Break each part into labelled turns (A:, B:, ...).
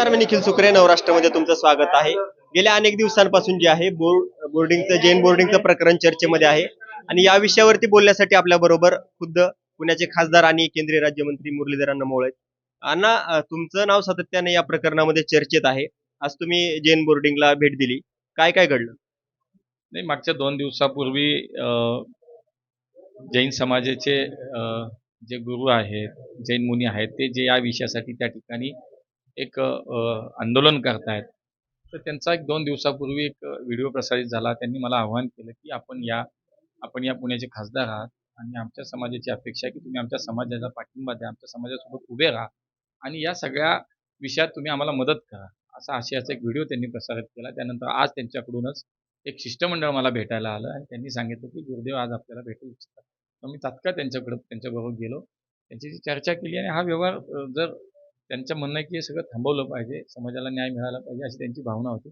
A: नमस्कार मी निखिल सुकरे नवराष्ट्रामध्ये तुमचं स्वागत आहे. गेल्या अनेक दिवसांपासून जे आहे बोर्ड बोर्डिंगचं जैन बोर्डिंगचं प्रकरण चर्चेमध्ये आहे. आणि या विषयावरती बोलण्यासाठी आपल्या बरोबर खुद्द पुण्याचे खासदार आणि केंद्रीय राज्यमंत्री मुरलीधर मोहोळ आहेत. अण्णा तुमचं नाव सातत्याने या प्रकरणामध्ये चर्चेत आहे. आज तुम्ही जैन बोर्डिंगला भेट दिली. काय काय घडलं?
B: नाही मागच्या दोन दिवसापूर्वी अ, जैन समाजाचे जे गुरु आहेत जैन मुनी आहेत ते जे या विषयासाठी त्या ठिकाणी एक आंदोलन करतायत. तर त्यांचा एक दोन दिवसापूर्वी एक व्हिडिओ प्रसारित झाला. त्यांनी मला आव्हान केलं की आपण या आपण या पुण्याचे खासदार आहात आणि आमच्या समाजाची अपेक्षा आहे की तुम्ही आमच्या समाजाचा पाठिंबा द्या आमच्या समाजासोबत उभे राहा आणि या सगळ्या विषयात तुम्ही आम्हाला मदत करा असा आशयाचा एक व्हिडिओ त्यांनी प्रसारित केला. त्यानंतर आज त्यांच्याकडूनच एक शिष्टमंडळ मला भेटायला आलं आणि त्यांनी सांगितलं की गुरुदेव आज आपल्याला भेटू इच्छितात. मग मी तात्काळ त्यांच्याकडे त्यांच्याबरोबर गेलो. त्यांच्याशी चर्चा केली आणि हा व्यवहार जर त्यांचं म्हणणं आहे की हे सगळं थांबवलं पाहिजे समाजाला न्याय मिळाला पाहिजे अशी त्यांची भावना होती.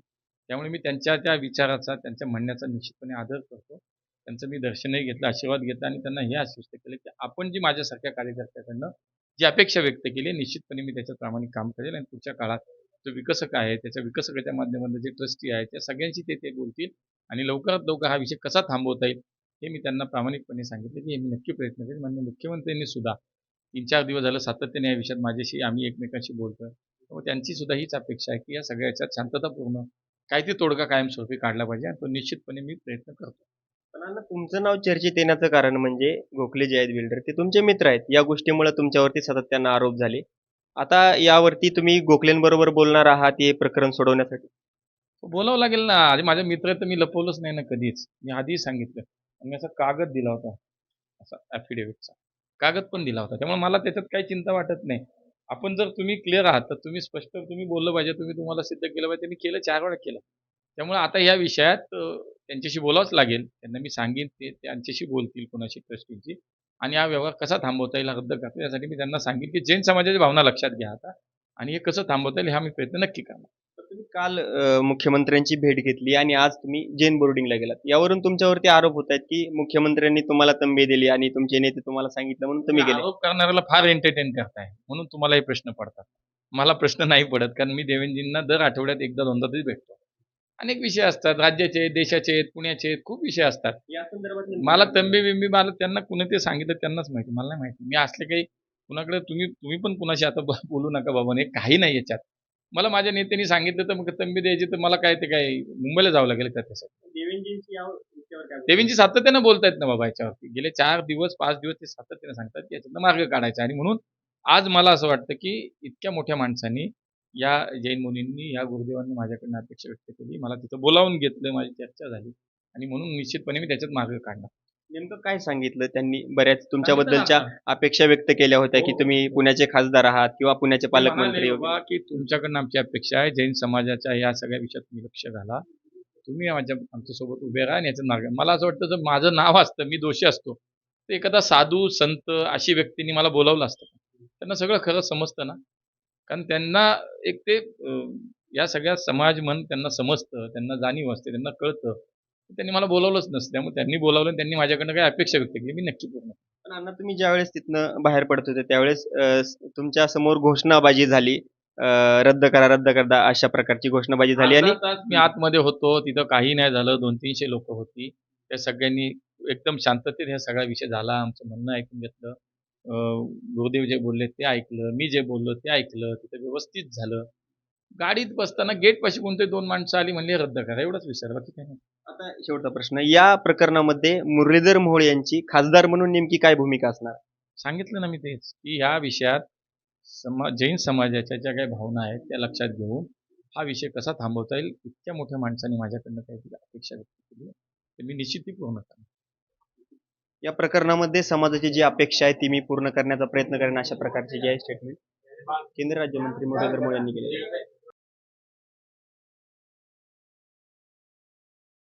B: त्यामुळे मी त्यांच्या त्या विचाराचा त्यांच्या म्हणण्याचा निश्चितपणे आदर करतो. त्यांचं मी दर्शनही घेतलं आशीर्वाद घेतला आणि त्यांना हे आश्वस्त केलं की आपण जी माझ्यासारख्या कार्यकर्त्याकडनं जी अपेक्षा व्यक्त केली निश्चितपणे मी त्याच्यात प्रामाणिक काम करेल आणि पुढच्या काळात जो विकसक आहे त्याच्या विकसकाच्या माध्यमातून जे ट्रस्टी आहे त्या सगळ्यांशी ते ते बोलतील आणि लवकरात लवकर हा विषय कसा थांबवता येईल हे मी त्यांना प्रामाणिकपणे सांगितलं की हे मी नक्की प्रयत्न करेन. म्हणजे मुख्यमंत्र्यांनी सुद्धा तीन चार दिवस झालं सातत्याने या विषयात माझ्याशी आम्ही एकमेकांशी बोलतोय. त्यामुळे त्यांची सुद्धा हीच अपेक्षा आहे की या सगळ्या याच्यात शांततापूर्ण काय ते तोडगा कायमस्वरूपी काढला पाहिजे आणि तो निश्चितपणे मी प्रयत्न करतो.
A: पण तुमचं नाव चर्चेत येण्याचं कारण म्हणजे गोखले जे आहेत बिल्डर ते तुमचे मित्र आहेत. या गोष्टीमुळे तुमच्यावरती सातत्यानं आरोप झाले. आता यावरती तुम्ही गोखलेंबरोबर बोलणार आहात हे प्रकरण सोडवण्यासाठी.
B: बोलावं लागेल ना. आधी माझे मित्र तर मी लपवलंच नाही ना कधीच. मी आधीच सांगितलं. आणि मी असा कागद दिला होता. असा ॲफिडेव्हिटचा कागद पण दिला होता. त्यामुळे मला त्याच्यात काही चिंता वाटत नाही. आपण जर तुम्ही क्लिअर आहात तर तुम्ही स्पष्ट तुम्ही बोललं पाहिजे तुम्ही तुम्हाला सिद्ध केलं पाहिजे. मी केलं चार वेळा केलं. त्यामुळे आता या विषयात त्यांच्याशी बोलावंच लागेल. त्यांना मी सांगेन ते त्यांच्याशी बोलतील कोणाशी ट्रस्टींची आणि हा व्यवहार कसा थांबवता येईल रद्द करता यासाठी मी त्यांना सांगेन की जैन समाजाची भावना लक्षात घ्या आता. आणि हे कसं थांबवता येईल हा मी प्रयत्न नक्की करणार.
A: तुम्ही काल अं, मुख्यमंत्र्यांची भेट घेतली आणि आज तुम्ही जैन बोर्डिंगला गेलात. यावरून तुमच्यावरती आरोप होत आहेत की मुख्यमंत्र्यांनी तुम्हाला तंबी दिली आणि तुमचे नेते तुम्हाला सांगितलं म्हणून तुम्ही गेले.
B: आरोप करणाऱ्याला फार एंटरटेन करताय. म्हणून तुम्हाला हे प्रश्न पडतात. मला प्रश्न नाही पडत कारण मी देवेंजींना दर आठवड्यात एकदा दोनदा तरी भेटतो. अनेक विषय असतात. राज्याचे आहेत, देशाचे आहेत पुण्याचे आहेत खूप विषय असतात.
A: या संदर्भात
B: मला तंबी बिंबी मला त्यांना कुणी ते सांगितलं त्यांनाच माहिती. मला नाही माहिती. मी असले काही कुणाकडे तुम्ही तुम्ही पण कुणाशी आता ब- बोलू नका बाबा. हे काही नाही याच्यात. मला माझ्या नेत्यांनी सांगितलं तर मग तंबी द्यायची तर मला काय ते काय मुंबईला जावं लागेल का त्यासाठी? देवेंजी सातत्यानं बोलतायत ना बाबा याच्यावरती. गेले चार दिवस पाच दिवस ते सातत्यानं सांगतात की याच्यातनं मार्ग काढायचा. आणि म्हणून आज मला असं वाटतं की इतक्या मोठ्या माणसांनी या जैन मुनींनी या गुरुदेवांनी माझ्याकडनं अपेक्षा व्यक्त केली. मला तिथं बोलावून घेतलं माझी चर्चा झाली. आणि म्हणून निश्चितपणे मी त्याच्यात मार्ग काढला
A: नेमकं काय सांगितलं त्यांनी? बऱ्याच तुमच्याबद्दलच्या अपेक्षा व्यक्त केल्या होत्या की
B: हो.
A: तुम्ही पुण्याचे खासदार आहात किंवा पुण्याचे पालकमंत्री
B: बाबा की तुमच्याकडनं आमची अपेक्षा आहे जैन समाजाच्या या सगळ्या विषयात तुम्ही लक्ष घाला. तुम्ही माझ्या आमच्यासोबत उभे राहा आणि याचं मार्ग. मला असं वाटतं जर माझं नाव असतं मी दोषी असतो तर एखादा साधू संत अशी व्यक्तींनी मला बोलावलं असतं. त्यांना सगळं खरं समजतं ना. कारण त्यांना एक ते या सगळ्या समाज मन त्यांना समजतं त्यांना जाणीव असते त्यांना कळतं. त्यांनी मला बोलावलंच नसतं. त्यामुळे त्यांनी बोलावलं त्यांनी माझ्याकडनं काही अपेक्षा व्यक्त केली. मी नक्की पूर्ण
A: पण अण्णा तुम्ही ज्यावेळेस तिथनं बाहेर पडत होते त्यावेळेस तुमच्यासमोर घोषणाबाजी झाली. रद्द करा रद्द करा अशा प्रकारची घोषणाबाजी झाली आणि
B: मी आतमध्ये होतो. तिथं काही नाही झालं. दोन तीनशे लोक होती. त्या सगळ्यांनी एकदम शांततेत हा सगळा विषय झाला. आमचं म्हणणं ऐकून घेतलं. गुरुदेव जे बोलले ते ऐकलं. मी जे बोललो ते ऐकलं. तिथं व्यवस्थित झालं. गाडीत बसताना गेट पाशी कोणते दोन माणसं आली म्हणले रद्द करा. एवढंच विचार बाकी काही नाही
A: आता शेवटचा प्रश्न या प्रकरणामध्ये मुरलीधर मोहोळ यांची खासदार म्हणून नेमकी काय भूमिका असणार?
B: सांगितलं ना मी तेच की ह्या विषयात समा जैन समाजाच्या ज्या काही भावना आहेत त्या लक्षात घेऊन हा विषय कसा थांबवता येईल इतक्या मोठ्या माणसाने माझ्याकडनं काहीतरी अपेक्षा व्यक्त केली. तर मी निश्चित ती पूर्ण करणार.
A: या प्रकरणामध्ये समाजाची जी अपेक्षा आहे ती मी पूर्ण करण्याचा प्रयत्न करेन अशा प्रकारचे जे आहे स्टेटमेंट केंद्र राज्यमंत्री मुरलीधर मोहोळ यांनी केले